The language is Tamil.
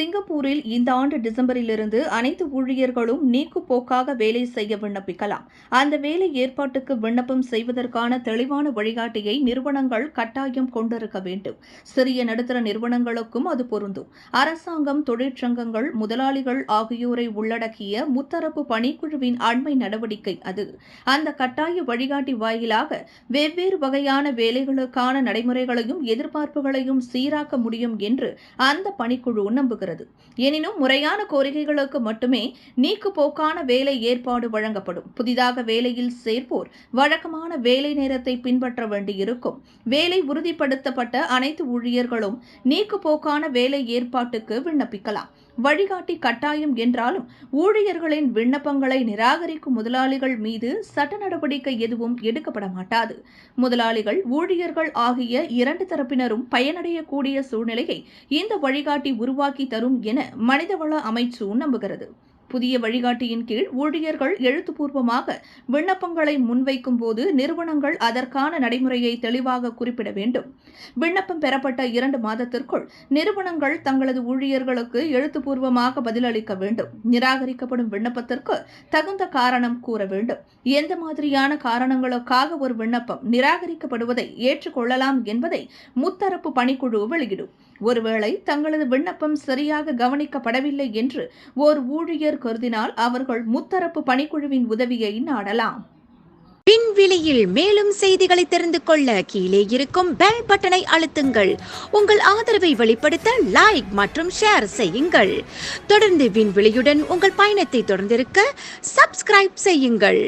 சிங்கப்பூரில் இந்த ஆண்டு டிசம்பரிலிருந்து அனைத்து ஊழியர்களும் நீக்குப்போக்காக வேலை செய்ய விண்ணப்பிக்கலாம். அந்த வேலை ஏற்பாட்டுக்கு விண்ணப்பம் செய்வதற்கான தெளிவான வழிகாட்டியை நிறுவனங்கள் கட்டாயம் கொண்டிருக்க வேண்டும். சிறிய நடுத்தர நிறுவனங்களுக்கும் அது பொருந்தும். அரசாங்கம் தொழிற்சங்கங்கள் முதலாளிகள் ஆகியோரை உள்ளடக்கிய முத்தரப்பு பணிக்குழுவின் அண்மை நடவடிக்கை அது. அந்த கட்டாய வழிகாட்டி வாயிலாக வெவ்வேறு வகையான வேலைகளுக்கான நடைமுறைகளையும் எதிர்பார்ப்புகளையும் சீராக்க முடியும் என்று அந்த பணிக்குழு நம்புகிறது. எனினும் முறையான கோரிக்கைகளுக்கு மட்டுமே நீக்கு போக்கான வேலை ஏற்பாடு வழங்கப்படும். புதிதாக வேலையில் சேர்ப்போர் வழக்கமான வேலை நேரத்தை பின்பற்ற வேண்டியிருக்கும். வேலை உறுதிப்படுத்தப்பட்ட அனைத்து ஊழியர்களும் நீக்கு போக்கான வேலை ஏற்பாட்டுக்கு விண்ணப்பிக்கலாம். வழிகாட்டி கட்டாயம் என்றாலும் ஊழியர்களின் விண்ணப்பங்களை நிராகரிக்கும் முதலாளிகள் மீது சட்ட நடவடிக்கை எதுவும் எடுக்கப்பட மாட்டாது. முதலாளிகள் ஊழியர்கள் ஆகிய இரண்டு தரப்பினரும் பயனடையக்கூடிய சூழ்நிலையை இந்த வழிகாட்டி உருவாக்கி தரும் என மனிதவள அமைச்சு நம்புகிறது. புதிய வழிகாட்டியின் கீழ் ஊழியர்கள் எழுத்துப்பூர்வமாக விண்ணப்பங்களை முன்வைக்கும் போது நிறுவனங்கள் அதற்கான நடைமுறையை தெளிவாக குறிப்பிட வேண்டும். விண்ணப்பம் பெறப்பட்ட இரண்டு மாதத்திற்குள் நிறுவனங்கள் தங்களது ஊழியர்களுக்கு எழுத்துப்பூர்வமாக பதிலளிக்க வேண்டும். நிராகரிக்கப்படும் விண்ணப்பத்திற்கு தகுந்த காரணம் கூற வேண்டும். எந்த மாதிரியான காரணங்களுக்காக ஒரு விண்ணப்பம் நிராகரிக்கப்படுவதை ஏற்றுக்கொள்ளலாம் என்பதை முத்தரப்பு பணிக்குழு வெளியிடும். ஒருவேளை தங்களது விண்ணப்பம் சரியாக கவனிக்கப்படவில்லை என்று ஓர் ஊழியர் கருதினால் அவர்கள் முத்தரப்பு பணிக்குழுவின் உதவியை நாடலாம். விண்வெளியில் மேலும் செய்திகளை தெரிந்து கொள்ள கீழே இருக்கும் பெல் பட்டனை அழுத்துங்கள். உங்கள் ஆதரவை வெளிப்படுத்த லைக் மற்றும் ஷேர் செய்யுங்கள். தொடர்ந்து விண்வெளியுடன் உங்கள் பயணத்தை தொடர்ந்திருக்க சப்ஸ்கிரைப் செய்யுங்கள்.